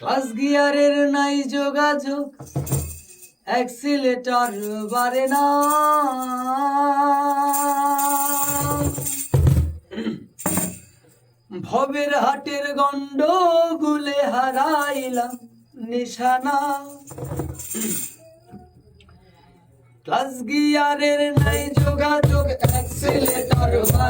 Class গিয়ারের নাই যোগাযোগ, অ্যাক্সিলেটর বারে না। ভবের হাটের গন্ড গুলে হারাইলাম নিশানা। ক্লাস গিয়ারের নাই যোগাযোগ, অ্যাক্সিলেটর বারে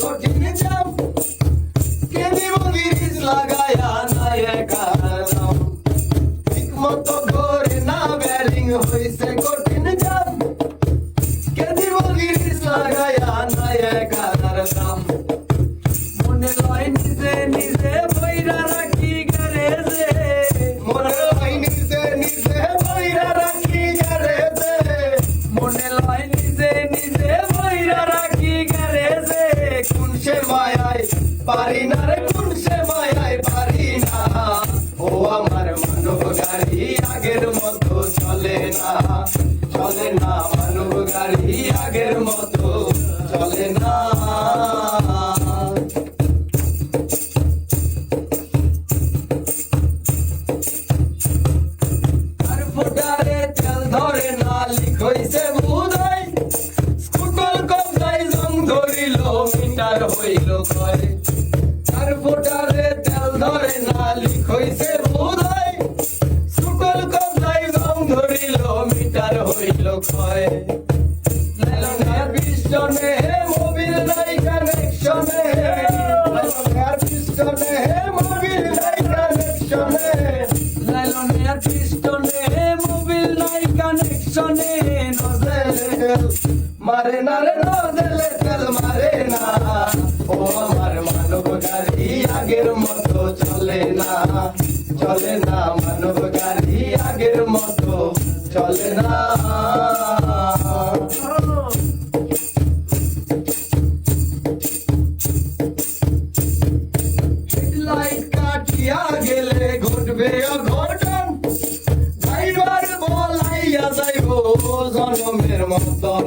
কঠিন জাম কে দিব গিরিজ লাগায়া না একার নাম ঠিক মতো ধরে না ব্যারিং হইছে কঠিন জাম কে দিব গিরিজ লাগায়া না একার না রে কোন পারি না। ও আমার মানব গাড়ি আগের মতো চলে না। চলে না মানব গাড়ি আগের মতো চলে না। লিখইছে বুধাই স্কুটল কবজাই জং ধরিল, মিটার হইল কয়। মোবিল নাই কানেকশনে লাইলনের পিছনে মোবিল নাই কানেকশনে লাইলনের পিছনে মোবিল নাই কানেকশনে নজেল মারে না রে নজেল তেল মারে না ও আমার মানব গাড়ি আগের মতো চলে না চলে না, মানব গাড়ি আগের মতো, চলে না। লাইট কাটিয়া গেলে ঘটবে অঘটন। ড্রাইভার বলাইয়া যাইব জনমের মতন।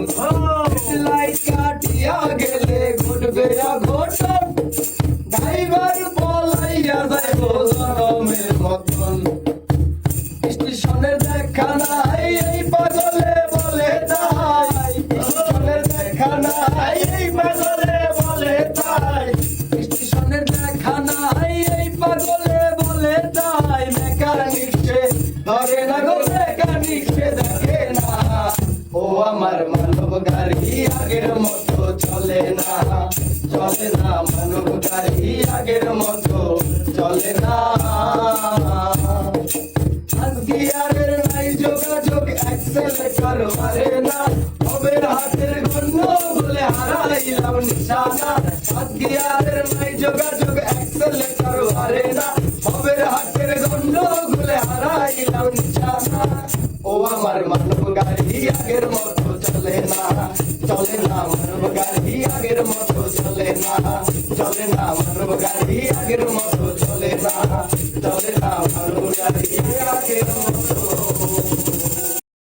লাইট কাটিয়া গেলে ঘটবে অঘটন। আগের মতো চলে না চলে না মানব গাড়ি, আগের মতো চলে না। আজগিয়ারের নাই যোগাযোগ অ্যাক্সেলেটর মারে না। হবে হাতের গন্ধ বলে হারাইলাম নিশানা। আজগিয়ারের নাই যোগাযোগ অ্যাক্সেলেটর মারে না। হবে হাতের গন্ধ বলে হারাইলাম নিশানা। ও আমার মানব গাড়ি, আগের চলে না ভালো গাড়ি আগের মতো চলে না। চলে না ভালো গাড়ি আগের মতো।